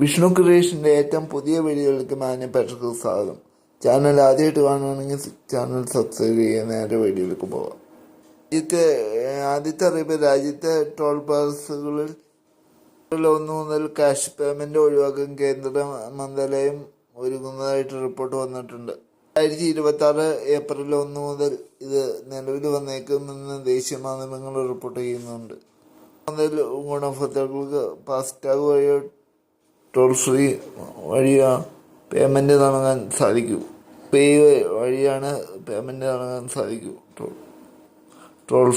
വിഷ്ണു ക്രിയേഷന്റെ ഏറ്റവും പുതിയ വീഡിയോയിലേക്ക് മാന്യ പ്രേക്ഷകർക്ക് സ്വാഗതം. ചാനൽ ആദ്യമായിട്ട് കാണുകയാണെങ്കിൽ ചാനൽ സബ്സ്ക്രൈബ് ചെയ്യുക നേരെ വീഡിയോയിലേക്ക് പോകാം. രാജ്യത്തെ ആദ്യത്തെ അറിയിപ്പ് രാജ്യത്തെ ടോൾ പാസുകളിൽ ഒന്ന് മുതൽ ക്യാഷ് പേയ്മെന്റ് ഒഴിവാക്കാൻ കേന്ദ്ര മന്ത്രാലയം ഒരുങ്ങുന്നതായിട്ട് റിപ്പോർട്ട് വന്നിട്ടുണ്ട്. രണ്ടായിരത്തി ഇരുപത്തി ആറ് ഏപ്രിൽ ഒന്ന് മുതൽ ഇത് നിലവിൽ വന്നേക്കുമെന്ന് ദേശീയ മാധ്യമങ്ങൾ റിപ്പോർട്ട് ചെയ്യുന്നുണ്ട്. മുതൽ ഗുണഭോക്താക്കൾക്ക് ഫാസ്ടാഗ് വഴിയോ ടോൾ ഫ്രീ വഴിയോ പേയ്മെന്റ് നടത്താൻ സാധിക്കൂ. പേ വഴിയാണ് പേയ്മെന്റ് നടത്താൻ സാധിക്കൂ. ടോൾ ടോൾ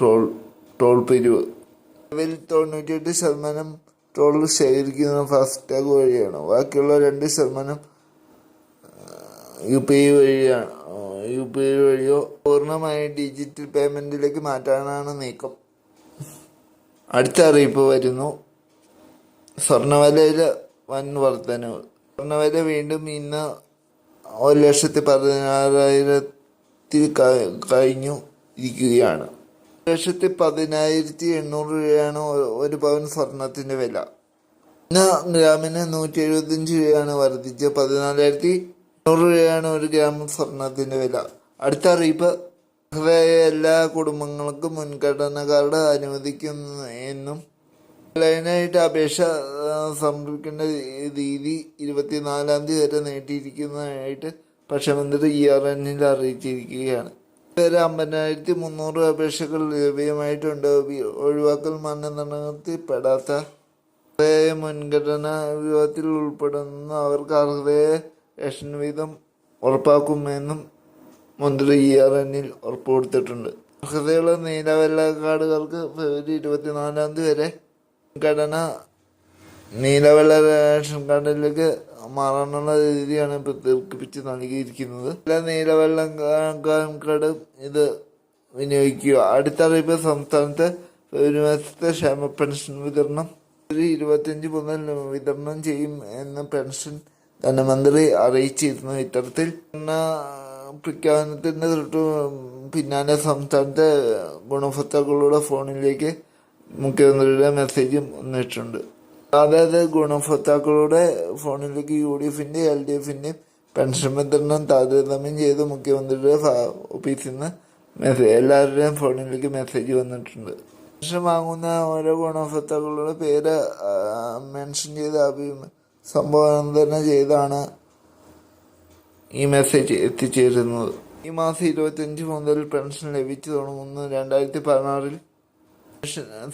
ടോൾ ടോൾ പിരിവ്. നിലവിൽ തൊണ്ണൂറ്റിയെട്ട് ശതമാനം ടോൾ ശേഖരിക്കുന്നത് ഫാസ്ടാഗ് വഴിയാണ്. ബാക്കിയുള്ള രണ്ട് ശതമാനം യു പി ഐ വഴിയാണ് യു പി ഐ വഴിയോ പൂർണമായി ഡിജിറ്റൽ പേയ്മെന്റിലേക്ക് മാറ്റാനാണ് നീക്കം. അടുത്ത അറിയിപ്പ് വരുന്നു. സ്വർണവിലയിൽ വൻ വർധനവ്. സ്വർണവില വീണ്ടും ഇന്ന് ഒരു ലക്ഷത്തി പതിനാറായിരത്തിൽ കഴിഞ്ഞു ഇരിക്കുകയാണ്. ഒരു ലക്ഷത്തി പതിനായിരത്തി എണ്ണൂറ് രൂപയാണ് ഒരു പവൻ സ്വർണത്തിന്റെ വില. ഇന്ന് ഗ്രാമിന് നൂറ്റി എഴുപത്തിയഞ്ച് രൂപയാണ് വർദ്ധിച്ച് പതിനാലായിരത്തി എണ്ണൂറ് രൂപയാണ് ഒരു ഗ്രാം സ്വർണത്തിന്റെ വില. അടുത്ത അറിയിപ്പ് എല്ലാ കുടുംബങ്ങൾക്കും മുൻഗണന കാർഡ് അനുവദിക്കുന്നു എന്നും ഓൺലൈനായിട്ട് അപേക്ഷ സമർപ്പിക്കേണ്ട രീതി ഇരുപത്തിനാലാം തീയതി വരെ നീട്ടിയിരിക്കുന്നതായിട്ട് പക്ഷമന്ത്രി ഇ ആർ എന്നിൽ അറിയിച്ചിരിക്കുകയാണ്. ഇതുവരെ അമ്പതിനായിരത്തി മുന്നൂറ് അപേക്ഷകൾ ലഭ്യമായിട്ടുണ്ട്. ഒഴിവാക്കൽ മാനദണ്ഡത്തിൽ പെടാത്ത മുൻഗണനാ വിഭാഗത്തിൽ ഉൾപ്പെടുന്ന അവർക്ക് അർഹതയെ റേഷൻ വീതം ഉറപ്പാക്കുമെന്നും മന്ത്രി ഇ ആർ എന്നിൽ ഉറപ്പ് അർഹതയുള്ള നീലവെള്ള കാർഡുകൾക്ക് ഫെബ്രുവരി ഇരുപത്തിനാലാം തീയതി വരെ ഘടന നീലവെള്ള റേഷൻ കാർഡിലേക്ക് മാറാനുള്ള രീതിയാണ് പ്രത്യേകിപ്പിച്ച് നൽകിയിരിക്കുന്നത്. എല്ലാ നീലവെള്ള കാർഡ് ഇത് വിനിയോഗിക്കുക. അടുത്ത അറിയിപ്പ് സംസ്ഥാനത്ത് ഒരു മാസത്തെ ക്ഷേമ പെൻഷൻ വിതരണം. ഇരുപത്തിയഞ്ച് മുതൽ വിതരണം ചെയ്യും എന്ന പെൻഷൻ ധനമന്ത്രി അറിയിച്ചിരുന്നു ഇത്തരത്തിൽ. പ്രഖ്യാപനത്തിന്റെ തൊട്ട് പിന്നാലെ സംസ്ഥാനത്തെ ഗുണഭോക്താക്കളുടെ ഫോണിലേക്ക് മുഖ്യമന്ത്രിയുടെ മെസ്സേജും വന്നിട്ടുണ്ട്. അതായത് ഗുണഭോക്താക്കളുടെ ഫോണിലേക്ക് യു ഡി എഫിന്റെ എൽ ഡി എഫിന്റെയും പെൻഷൻ വിതരണം താരതമ്യം ചെയ്ത് മുഖ്യമന്ത്രിയുടെ ഓഫീസിൽ നിന്ന് മെസ്സേജ് എല്ലാവരുടെയും ഫോണിലേക്ക് മെസ്സേജ് വന്നിട്ടുണ്ട്. പെൻഷൻ വാങ്ങുന്ന ഓരോ ഗുണഭോക്താക്കളുടെ പേര് മെൻഷൻ ചെയ്ത് അഭി- ചെയ്താണ് ഈ മെസ്സേജ് എത്തിച്ചേരുന്നത്. ഈ മാസം ഇരുപത്തിയഞ്ച് മുതൽ പെൻഷൻ ലഭിച്ചു തുടങ്ങുന്നു. രണ്ടായിരത്തി പതിനാറിൽ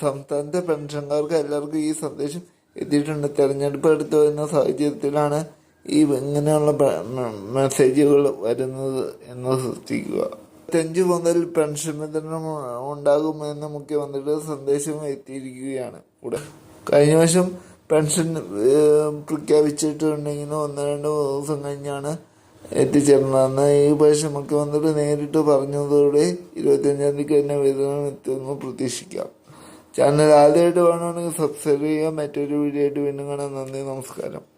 സംസ്ഥാനത്തെ പെൻഷൻകാർക്ക് എല്ലാവർക്കും ഈ സന്ദേശം എത്തിയിട്ടുണ്ട്. തെരഞ്ഞെടുപ്പ് അടുത്ത് വരുന്ന സാഹചര്യത്തിലാണ് ഈ ഇങ്ങനെയുള്ള മെസ്സേജുകൾ വരുന്നത് എന്ന് ശ്രദ്ധിക്കുക ഇരുപത്തിയഞ്ച് മുതൽ പെൻഷൻ വിതരണം ഉണ്ടാകുമെന്ന് മുഖ്യമന്ത്രിയുടെ സന്ദേശം എത്തിയിരിക്കുകയാണ്. കൂടെ കഴിഞ്ഞ വർഷം പെൻഷൻ പ്രഖ്യാപിച്ചിട്ടുണ്ടെങ്കിലും ഒന്ന് രണ്ട് ദിവസം കഴിഞ്ഞാണ് എത്തിച്ചേർന്നതെന്ന് ഈ പ്രാവശ്യം മുഖ്യമന്ത്രി നേരിട്ട് പറഞ്ഞതോടെ ഇരുപത്തിയഞ്ചാം തീയതി തന്നെ വിതരണം എത്തുമെന്ന് പ്രതീക്ഷിക്കാം. ചാനൽ ആദ്യമായിട്ട് വേണമെങ്കിൽ സബ്സ്ക്രൈബ് ചെയ്യുക. മറ്റൊരു വീഡിയോ ആയിട്ട് വീണ്ടും കാണാം. നന്ദി നമസ്കാരം.